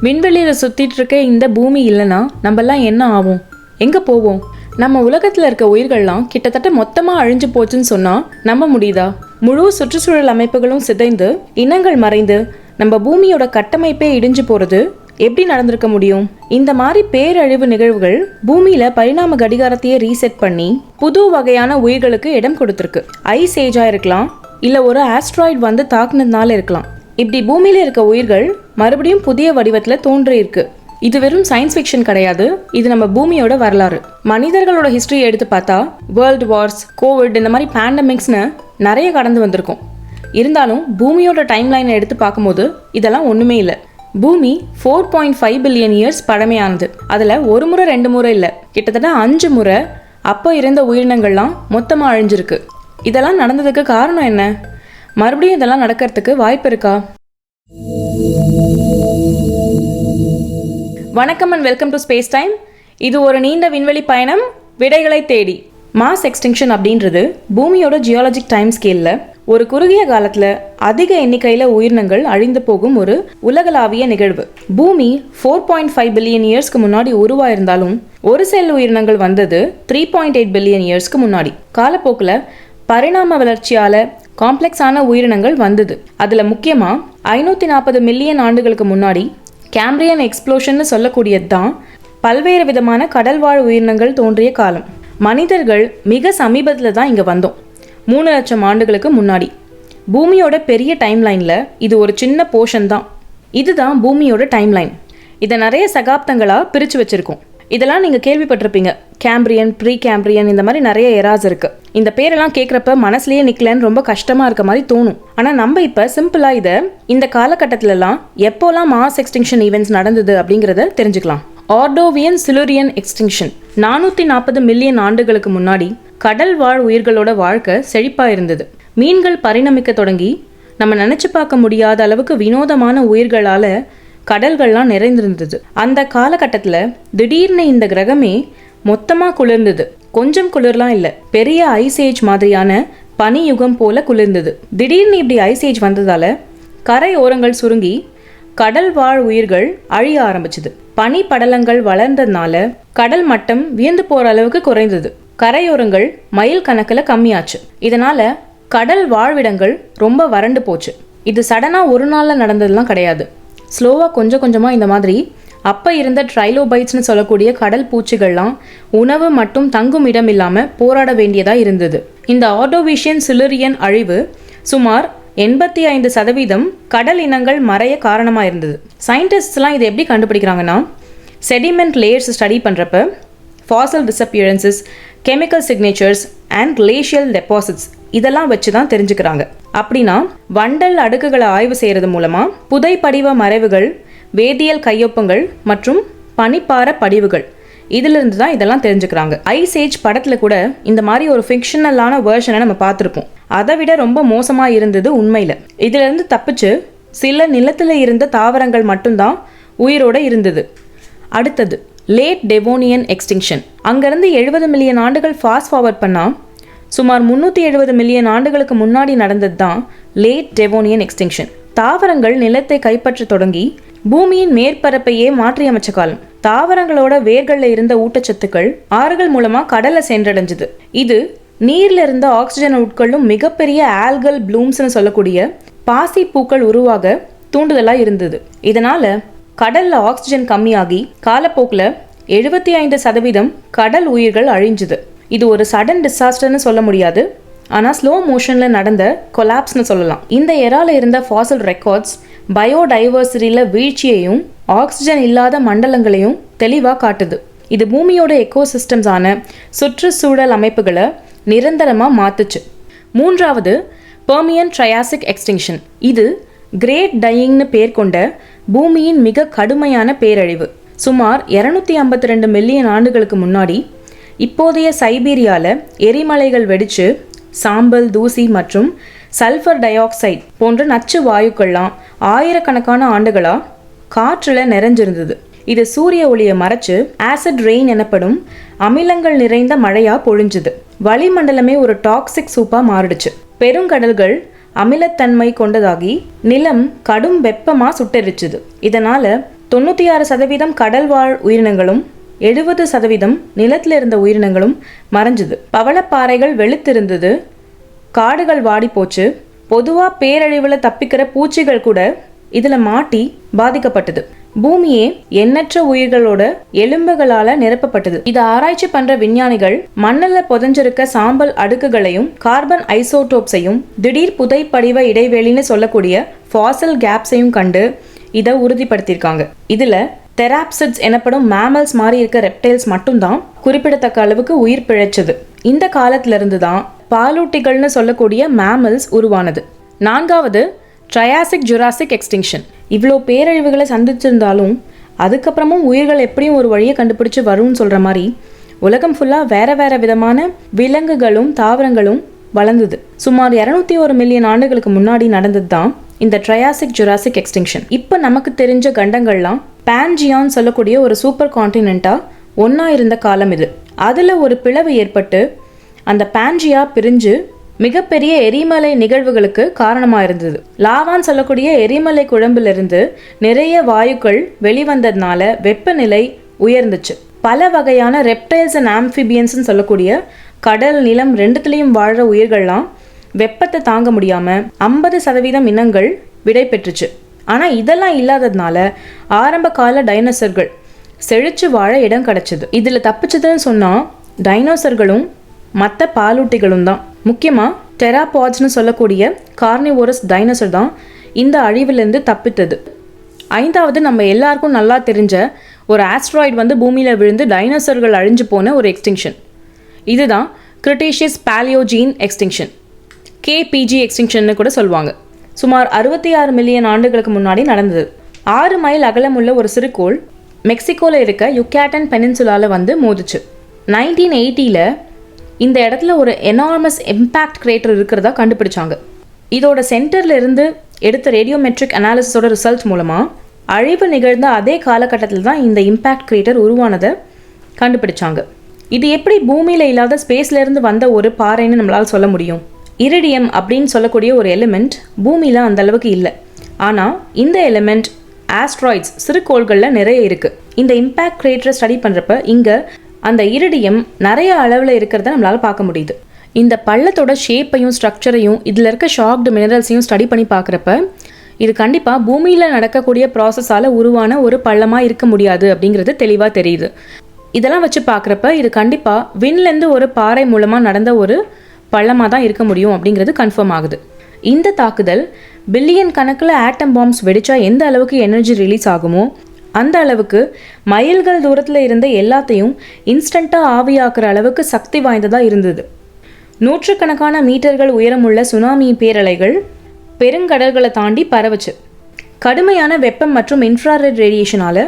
விண்வெளியில் சுற்றிட்டு இருக்க இந்த பூமி இல்லைன்னா நம்மலாம் என்ன ஆகும்? எங்கே போவோம்? நம்ம உலகத்தில் இருக்க உயிர்கள்லாம் கிட்டத்தட்ட மொத்தமாக அழிஞ்சு போச்சுன்னு சொன்னால் நம்ப முடியுதா? முழு சுற்றுச்சூழல் அமைப்புகளும் சிதைந்து இனங்கள் மறைந்து நம்ம பூமியோட கட்டமைப்பே இடிஞ்சு போகிறது எப்படி நடந்திருக்க முடியும்? இந்த மாதிரி பேரழிவு நிகழ்வுகள் பூமியில பரிணாம கடிகாரத்தையே ரீசெட் பண்ணி புது வகையான உயிர்களுக்கு இடம் கொடுத்துருக்கு. ஐஸ் ஏஜா இருக்கலாம் இல்ல ஒரு ஆஸ்ட்ராய்டு வந்து தாக்குனதுனால இருக்கலாம். இப்படி பூமியில இருக்க உயிர்கள் மறுபடியும் புதிய வடிவத்தில் தோன்றியிருக்கு. இது வெறும் சயின்ஸ் ஃபிக்ஷன் கிடையாது. இது நம்ம பூமியோட வரலாறு. மனிதர்களோட ஹிஸ்டரி எடுத்து பார்த்தா வேர்ல்டு வார்ஸ் கோவிட் இந்த மாதிரி பேண்டமிக்ஸ்னு நிறைய கடந்து வந்திருக்கும். இருந்தாலும் பூமியோட டைம் லைனை எடுத்து பார்க்கும்போது இதெல்லாம் ஒன்றுமே இல்லை. பூமி four point five billion years பழமையானது. அதில் ஒரு முறை ரெண்டு முறை இல்லை. கிட்டத்தட்ட அஞ்சு முறை அப்போ இருந்த உயிரினங்கள்லாம் மொத்தமாக அழிஞ்சிருக்கு. இதெல்லாம் நடந்ததுக்கு காரணம் என்ன? மறுபடியும் இதெல்லாம் நடக்கிறதுக்கு வாய்ப்பு இருக்கா? வணக்கம் and welcome to space time இது ஒரு நீண்ட விண்வெளி பயணம். விடைகளை தேடி. மாஸ் எக்ஸ்டிங்ஷன் அப்படின்றது பூமியோட ஜியாலஜிக் டைம் ஸ்கேலில் ஒரு குறுகிய காலத்தில் அதிக எண்ணிக்கையில் உயிரினங்கள் அழிந்து போகும் ஒரு உலகளாவிய நிகழ்வு. பூமி ஃபோர் பாயிண்ட் ஃபைவ் பில்லியன் இயர்ஸ்க்கு முன்னாடி உருவாயிருந்தாலும் ஒரு செல் உயிரினங்கள் வந்தது த்ரீ பாயிண்ட் எயிட் பில்லியன் இயர்ஸ்க்கு முன்னாடி. காலப்போக்கில் பரிணாம வளர்ச்சியால் காம்ப்ளெக்ஸான உயிரினங்கள் வந்தது. அதில் முக்கியமாக ஐநூற்றி நாற்பது மில்லியன் ஆண்டுகளுக்கு முன்னாடி கேம்பிரியன் எக்ஸ்ப்ளோஷன்னு சொல்லக்கூடியது தான் பல்வேறு விதமான கடல்வாழ் உயிரினங்கள் தோன்றிய காலம். மனிதர்கள் மிக சமீபத்தில் தான் இங்கே வந்தோம். மூணு லட்சம் ஆண்டுகளுக்கு முன்னாடி. பூமியோட பெரிய டைம்லைனில் இது ஒரு சின்ன போர்ஷன் தான். இதுதான் பூமியோட டைம்லைன். இதை நிறைய சகாப்தங்களாக பிரித்து வச்சுருக்கோம். இதெல்லாம் நீங்கள் கேள்விப்பட்டிருப்பீங்க. கேம்பிரியன் ப்ரீ கேம்பிரியன் இந்த மாதிரி நிறைய எராஸ் இருக்குது இந்த பேரெல்லாம் கேட்குறப்ப மனசுலயே நிக்கலன்னு ரொம்ப கஷ்டமாக இருக்க மாதிரி தோணும். ஆனால் நம்ம இப்போ சிம்பிளாக இதை இந்த காலகட்டத்திலலாம் எப்போல்லாம் மாஸ் எக்ஸ்டிங்ஷன் ஈவெண்ட்ஸ் நடந்தது அப்படிங்கிறத தெரிஞ்சுக்கலாம். ஆர்டோவியன் சிலுரியன் எக்ஸ்டிங்ஷன் நானூற்றி நாற்பது மில்லியன் ஆண்டுகளுக்கு முன்னாடி கடல் வாழ் உயிர்களோட வாழ்க்கை செழிப்பாக இருந்தது. மீன்கள் பரிணமிக்க தொடங்கி நம்ம நினச்சி பார்க்க முடியாத அளவுக்கு வினோதமான உயிர்களால் கடல்கள்லாம் நிறைந்திருந்தது. அந்த காலகட்டத்தில் திடீர்னு இந்த கிரகமே மொத்தமாக குளிர்ந்தது. கொஞ்சம் குளிர்லாம் இல்லை. பெரிய ஐஸ் ஏஜ் மாதிரியான பனி யுகம் போல குளிர்ந்தது. திடீர்னு இப்படி ஐஸ் ஏஜ் வந்ததால கரை ஓரங்கள் சுருங்கி கடல் வாழ் உயிர்கள் அழிய ஆரம்பிச்சது. பனி படலங்கள் வளர்ந்ததுனால கடல் மட்டம் வியந்து போற அளவுக்கு குறைந்தது. கரையோரங்கள் மயில் கணக்கில் கம்மியாச்சு. இதனால கடல் வாழ்விடங்கள் ரொம்ப வறண்டு போச்சு. இது சடனாக ஒரு நாளில் நடந்ததுலாம் கிடையாது. ஸ்லோவாக கொஞ்சம் கொஞ்சமாக இந்த மாதிரி அப்போ இருந்த ட்ரைலோபைட்ஸ்னு சொல்லக்கூடிய கடல் பூச்சிகள்லாம் உணவு மற்றும் தங்கும் இடம் இல்லாமல் போராட வேண்டியதாக இருந்தது. இந்த ஆர்டோவிஷியன் சிலுரியன் அழிவு சுமார் எண்பத்தி ஐந்து சதவீதம் கடல் இனங்கள் மறைய காரணமாக இருந்தது. சயின்டிஸ்ட்லாம் இதை எப்படி கண்டுபிடிக்கிறாங்கன்னா செடிமெண்ட் லேயர்ஸ் ஸ்டடி பண்ணுறப்ப fossil disappearances chemical signatures and glacial deposits இதெல்லாம் வச்சு தான் தெரிஞ்சுக்கிறாங்க. அப்படின்னா வண்டல் அடுக்குகளை ஆய்வு செய்கிறது மூலமாக புதை படிவ மறைவுகள் வேதியியல் கையொப்பங்கள் மற்றும் பனிப்பார படிவுகள். இதிலிருந்து தான் இதெல்லாம் தெரிஞ்சுக்கிறாங்க. ஐஸ் ஏஜ் படத்தில் கூட இந்த மாதிரி ஒரு ஃபிக்ஷனலான வேர்ஷனை நம்ம பார்த்துருப்போம். அதை விட ரொம்ப மோசமாக இருந்தது உண்மையில். இதிலிருந்து தப்பிச்சு சில நிலத்தில் இருந்த தாவரங்கள் மட்டும்தான் உயிரோட இருந்தது. அடுத்தது லேட் டெவோனியன் எக்ஸ்டிங்ஷன் அங்கேருந்து எழுபது மில்லியன் ஆண்டுகள் ஃபாஸ்ட் ஃபார்வர்ட் பண்ணால் சுமார் முந்நூற்றி எழுபது மில்லியன் ஆண்டுகளுக்கு முன்னாடி நடந்தது தான் லேட் டெவோனியன் எக்ஸ்டிங்ஷன் தாவரங்கள் நிலத்தை கைப்பற்ற தொடங்கி பூமியின் மேற்பரப்பையே மாற்றியமைச்ச காலம் தாவரங்களோட வேர்கள்ல இருந்த ஊட்டச்சத்துக்கள் ஆறுகள் மூலமா கடல்ல சென்றடைஞ்சது. இது நீர்ல இருந்த ஆக்சிஜனை உட்கொள்ளும் மிகப்பெரிய ஆல்கல் ப்ளூம்ஸ்னு சொல்லக்கூடிய பாசி பூக்கள் உருவாக தூண்டுதலா இருந்தது. இதனால கடல்ல ஆக்சிஜன் கம்மியாகி காலப்போக்கில் எழுபத்தி ஐந்து சதவீதம் கடல் உயிர்கள் அழிஞ்சுது. இது ஒரு சடன் டிசாஸ்டர்னு சொல்ல முடியாது. ஆனால் ஸ்லோ மோஷனில் நடந்த கொலாப்ஸ்னு சொல்லலாம். இந்த எறால இருந்த ஃபாசல் ரெக்கார்ட்ஸ் பயோடைவர்சிட்டியில் வீழ்ச்சியையும் ஆக்சிஜன் இல்லாத மண்டலங்களையும் தெளிவாக காட்டுது. இது பூமியோட எக்கோசிஸ்டம்ஸான சுற்றுச்சூழல் அமைப்புகளை நிரந்தரமாக மாத்துச்சு. மூன்றாவது பெர்மியன் ட்ரையாசிக் எக்ஸ்டிங்ஷன் இது கிரேட் டையிங்னு பேர் கொண்ட பூமியின் மிக கடுமையான பேரழிவு. சுமார் இரநூத்தி ஐம்பத்தி ரெண்டு மில்லியன் ஆண்டுகளுக்கு முன்னாடி இப்போதைய சைபீரியாவில் எரிமலைகள் வெடித்து சாம்பல் தூசி மற்றும் சல்ஃபர் டை ஆக்சைடு போன்ற நச்சு வாயுக்கள்லாம் ஆயிரக்கணக்கான ஆண்டுகளாக காற்றில் நிறைஞ்சிருந்தது. இது சூரிய ஒளியை மறைச்சு ஆசிட் ரெயின் எனப்படும் அமிலங்கள் நிறைந்த மழையாக பொழிஞ்சுது. வளிமண்டலமே ஒரு டாக்ஸிக் சூப்பாக மாறிடுச்சு. பெருங்கடல்கள் அமிலத்தன்மை கொண்டதாகி நிலம் கடும் வெப்பமாக சுட்டெரிச்சுது. இதனால் தொண்ணூற்றி ஆறு சதவீதம் கடல் வாழ் உயிரினங்களும் எழுபது சதவீதம் நிலத்தில் இருந்த உயிரினங்களும் மறைஞ்சுது. பவளப்பாறைகள் வெளுத்திருந்தது. காடுகள் வாடி போச்சு பொதுவாக பேரழிவில் தப்பிக்கிற பூச்சிகள் கூட இதில் மாட்டி பாதிக்கப்பட்டது. பூமியே எண்ணற்ற உயிர்களோட எலும்புகளால நிரப்பப்பட்டது. இதை ஆராய்ச்சி பண்ற விஞ்ஞானிகள் மண்ணில் புதஞ்சிருக்க சாம்பல் அடுக்குகளையும் கார்பன் ஐசோடோப்ஸையும் திடீர் புதை படிவ இடைவெளின்னு சொல்லக்கூடிய ஃபாசல் கேப்ஸையும் கண்டு இதை உறுதிப்படுத்தியிருக்காங்க. இதில் தெராப்சிட்ஸ் எனப்படும் மேமல்ஸ் மாதிரி இருக்க ரெப்டைல்ஸ் மட்டும்தான் குறிப்பிடத்தக்க அளவுக்கு உயிர் பிழைச்சது. இந்த காலத்திலிருந்து தான் பாலூட்டிகள்னு சொல்லக்கூடிய மேமல்ஸ் உருவானது. நான்காவது ட்ரையாசிக் ஜுராசிக் எக்ஸ்டிங்ஷன் இவ்வளோ பேரழிவுகளை சந்திச்சிருந்தாலும் அதுக்கப்புறமும் உயிர்கள் எப்படியும் ஒரு வழியை கண்டுபிடிச்சு வரும்னு சொல்கிற மாதிரி உலகம் ஃபுல்லாக வேற வேற விதமான விலங்குகளும் தாவரங்களும் வளர்ந்தது. சுமார் இரநூத்தி ஒரு மில்லியன் ஆண்டுகளுக்கு முன்னாடி நடந்தது தான் இந்த ட்ரையாசிக் ஜுராசிக் எக்ஸ்டிங்ஷன் இப்போ நமக்கு தெரிஞ்ச கண்டங்கள்லாம் பேன்ஜியான்னு சொல்லக்கூடிய ஒரு சூப்பர் கான்டினெண்ட்டாக ஒன்றா இருந்த காலம் இது. அதில் ஒரு பிளவு ஏற்பட்டு அந்த பான்ஜியா பிரிஞ்சு மிகப்பெரிய எரிமலை நிகழ்வுகளுக்கு காரணமாக இருந்தது. லாவான்னு சொல்லக்கூடிய எரிமலை குழம்பிலிருந்து நிறைய வாயுக்கள் வெளிவந்ததுனால வெப்பநிலை உயர்ந்துச்சு. பல வகையான ரெப்டைல்ஸ் அண்ட் ஆம்ஃபிபியன்ஸ்னு சொல்லக்கூடிய கடல் நிலம் ரெண்டுத்துலேயும் வாழ்கிற உயிர்கள்லாம் வெப்பத்தை தாங்க முடியாமல் ஐம்பது சதவீதம் இனங்கள் விடை பெற்றுச்சு ஆனால் இதெல்லாம் இல்லாததுனால ஆரம்ப கால டைனோசர்கள் செழிச்சு வாழ இடம் கிடச்சிது. இதில் தப்பிச்சதுன்னு சொன்னால் டைனோசர்களும் மற்ற பாலூட்டிகளும் தான். முக்கியமாக டெராபாட்ஸ்னு சொல்லக்கூடிய கார்னிவோரஸ் டைனோசர் தான் இந்த அழிவுலேருந்து தப்பித்தது. ஐந்தாவது நம்ம எல்லாருக்கும் நல்லா தெரிஞ்ச ஒரு ஆஸ்ட்ராய்டு வந்து பூமியில் விழுந்து டைனோசர்கள் அழிஞ்சு போன ஒரு எக்ஸ்டிங்ஷன் இதுதான் கிரிட்டேஷியஸ் பேலியோஜீன் எக்ஸ்டிங்ஷன் கேபிஜி எக்ஸ்டிங்ஷன்னு கூட சொல்லுவாங்க. சுமார் அறுபத்தி ஆறு மில்லியன் ஆண்டுகளுக்கு முன்னாடி நடந்தது. ஆறு மைல் அகலமுள்ள ஒரு சிறுகோள் மெக்சிகோவில் இருக்க யுக்கேட்டன் பெனின்சுலாவில் வந்து மோதிச்சு. நைன்டீன் எயிட்டியில் இந்த இடத்துல ஒரு எனார்மஸ் இம்பேக்ட் கிரியேட்டர் இருக்கிறதா கண்டுபிடிச்சாங்க. இதோட சென்டரில் இருந்து எடுத்த ரேடியோமெட்ரிக் அனாலிசிஸோட ரிசல்ட் மூலமாக அழிவு நிகழ்ந்த அதே காலகட்டத்தில் தான் இந்த இம்பேக்ட் கிரியேட்டர் உருவானதை கண்டுபிடிச்சாங்க. இது எப்படி பூமியில் இல்லாத ஸ்பேஸ்லேருந்து வந்த ஒரு பாறைன்னு நம்மளால் சொல்ல முடியும். இரிடியம் அப்படின்னு சொல்லக்கூடிய ஒரு எலிமெண்ட் பூமியில் அந்த அளவுக்கு இல்லை. ஆனால் இந்த எலிமெண்ட் ஆஸ்ட்ராய்ட்ஸ் சிறுகோள்களில் நிறைய இருக்குது இந்த இம்பேக்ட் கிரேட்டரை ஸ்டடி பண்ணுறப்ப இங்கே அந்த இரிடியம் நிறைய அளவில் இருக்கிறத நம்மளால் பார்க்க முடியுது. இந்த பள்ளத்தோட ஷேப்பையும் ஸ்ட்ரக்சரையும் இதில் இருக்க ஷாக்டு மினரல்ஸையும் ஸ்டடி பண்ணி பார்க்குறப்ப இது கண்டிப்பாக பூமியில் நடக்கக்கூடிய ப்ராசஸால் உருவான ஒரு பள்ளமாக இருக்க முடியாது அப்படிங்கிறது தெளிவாக தெரியுது. இதெல்லாம் வச்சு பார்க்குறப்ப இது கண்டிப்பாக விண்லேருந்து ஒரு பாறை மூலமாக நடந்த ஒரு பள்ளமாக தான் இருக்க முடியும் அப்படிங்கிறது கன்ஃபார்ம் ஆகுது. இந்த தாக்குதல் பில்லியன் கணக்கில் ஆட்டம் பாம்ஸ் வெடிச்சா எந்த அளவுக்கு எனர்ஜி ரிலீஸ் ஆகுமோ அந்த அளவுக்கு மைல்கள் தூரத்தில் இருந்த எல்லாத்தையும் இன்ஸ்டண்ட்டாக ஆவியாக்குற அளவுக்கு சக்தி வாய்ந்ததாக இருந்தது. நூற்றுக்கணக்கான மீட்டர்கள் உயரமுள்ள சுனாமி பேரலைகள் பெருங்கடல்களை தாண்டி பரவுச்சு. கடுமையான வெப்பம் மற்றும் இன்ஃப்ராரெட் ரேடியேஷனால்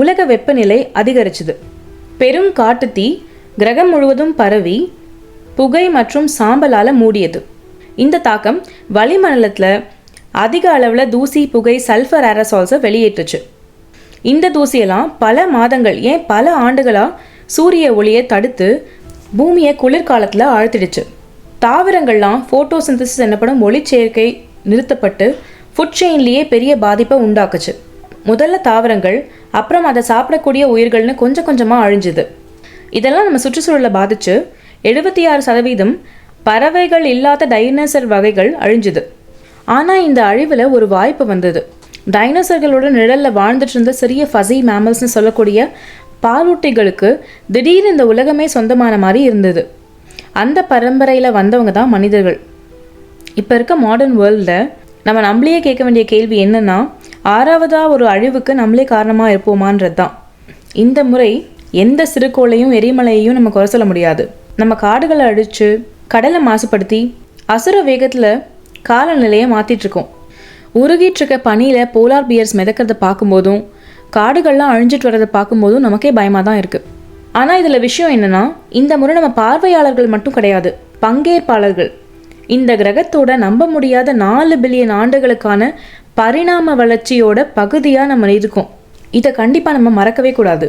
உலக வெப்பநிலை அதிகரிச்சுது. பெரும் காட்டுத்தீ கிரகம் முழுவதும் பரவி புகை மற்றும் சாம்பலால் மூடியது. இந்த தாக்கம் வளிமண்டலத்தில் அதிக அளவில் தூசி புகை சல்ஃபர் ஏரசால்ஸை வெளியேற்றுச்சு. இந்த தூசியெல்லாம் பல மாதங்கள் ஏன் பல ஆண்டுகளாக சூரிய ஒளியை தடுத்து பூமியை குளிர்காலத்தில் ஆழ்த்திடுச்சு. தாவரங்கள்லாம் ஃபோட்டோசிந்தசிஸ் எனப்படும் ஒளிச்சேர்க்கை நிறுத்தப்பட்டு ஃபுட் செயின்லேயே பெரிய பாதிப்பை உண்டாக்குச்சு. முதல்ல தாவரங்கள் அப்புறம் அதை சாப்பிடக்கூடிய உயிர்கள்னு கொஞ்சம் கொஞ்சமாக அழிஞ்சுது. இதெல்லாம் நம்ம சுற்றுச்சூழலை பாதிச்சு எழுபத்தி ஆறு சதவீதம் பறவைகள் இல்லாத டைனோசர் வகைகள் அழிஞ்சுது. ஆனால் இந்த அழிவில் ஒரு வாய்ப்பு வந்தது. டைனோசர்களோட நிழலில் வாழ்ந்துட்டு இருந்த சிறிய ஃபசி மேமல்ஸ்னு சொல்லக்கூடிய பாலூட்டிகளுக்கு திடீர்னு இந்த உலகமே சொந்தமான மாதிரி இருந்தது. அந்த பரம்பரையில் வந்தவங்க தான் மனிதர்கள். இப்போ இருக்க மாடர்ன் வேர்ல்டில் நம்ம நம்மளையே கேட்க வேண்டிய கேள்வி என்னென்னா ஆறாவதாக ஒரு அழிவுக்கு நம்மளே காரணமாக இருப்போமான்றது தான் இந்த முறை எந்த சிறுகோளையும் எரிமலையையும் நம்ம குறை சொல்ல முடியாது. நம்ம காடுகளை அழித்து கடலை மாசுபடுத்தி அசுர வேகத்தில் காலநிலையை மாற்றிட்டுருக்கோம் உருகிட்டு இருக்க பனியில் போலார் பியர்ஸ் மிதக்கிறத பார்க்கும்போதும் காடுகள்லாம் அழிஞ்சிட்டு வரதை பார்க்கும்போதும் நமக்கே பயமாக தான் இருக்குது ஆனால் இதில் விஷயம் என்னென்னா இந்த முறை நம்ம பார்வையாளர்கள் மட்டும் கிடையாது பங்கேற்பாளர்கள். இந்த கிரகத்தோட நம்ப முடியாத நாலு பில்லியன் ஆண்டுகளுக்கான பரிணாம வளர்ச்சியோட பகுதியாக நம்ம இருக்கோம். இதை கண்டிப்பாக நம்ம மறக்கவே கூடாது.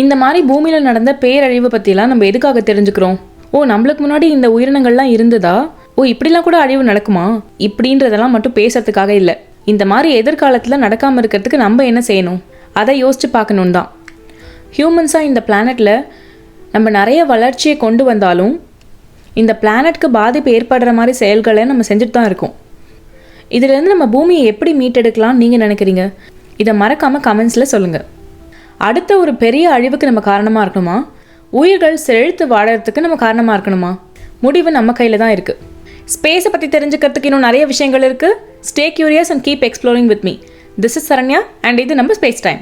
இந்த மாதிரி பூமியில் நடந்த பேரழிவு பற்றிலாம் நம்ம எதுக்காக தெரிஞ்சுக்கிறோம்? ஓ நம்மளுக்கு முன்னாடி இந்த உயிரினங்கள்லாம் இருந்ததா? ஓ இப்படிலாம் கூட அழிவு நடக்குமா? இப்படின்றதெல்லாம் மட்டும் பேசுறதுக்காக இல்லை. இந்த மாதிரி எதிர்காலத்தில் நடக்காமல் இருக்கிறதுக்கு நம்ம என்ன செய்யணும்? அதை யோசித்து பார்க்கணும் தான். ஹியூமன்ஸாக இந்த பிளானெட்டில் நம்ம நிறைய வளர்ச்சியை கொண்டு வந்தாலும் இந்த பிளானட்க்கு பாதிப்பு ஏற்படுற மாதிரி செயல்களை நம்ம செஞ்சுட்டு தான் இருக்கோம். இதுலேருந்து நம்ம பூமியை எப்படி மீட்டெடுக்கலாம் நீங்கள் நினைக்கிறீங்க? இதை மறக்காமல் கமெண்ட்ஸில் சொல்லுங்கள் அடுத்த ஒரு பெரிய அழிவுக்கு நம்ம காரணமாக இருக்கணுமா? உயிர்கள் செழித்து வாழறதுக்கு நம்ம காரணமாக இருக்கணுமா? முடிவு நம்ம கையில் தான் இருக்குது ஸ்பேஸை பற்றி தெரிஞ்சுக்கிறதுக்கு இன்னும் நிறைய விஷயங்கள் இருக்குது stay curious and keep exploring with me this is Saranya and இது நம்ம ஸ்பேஸ் டைம்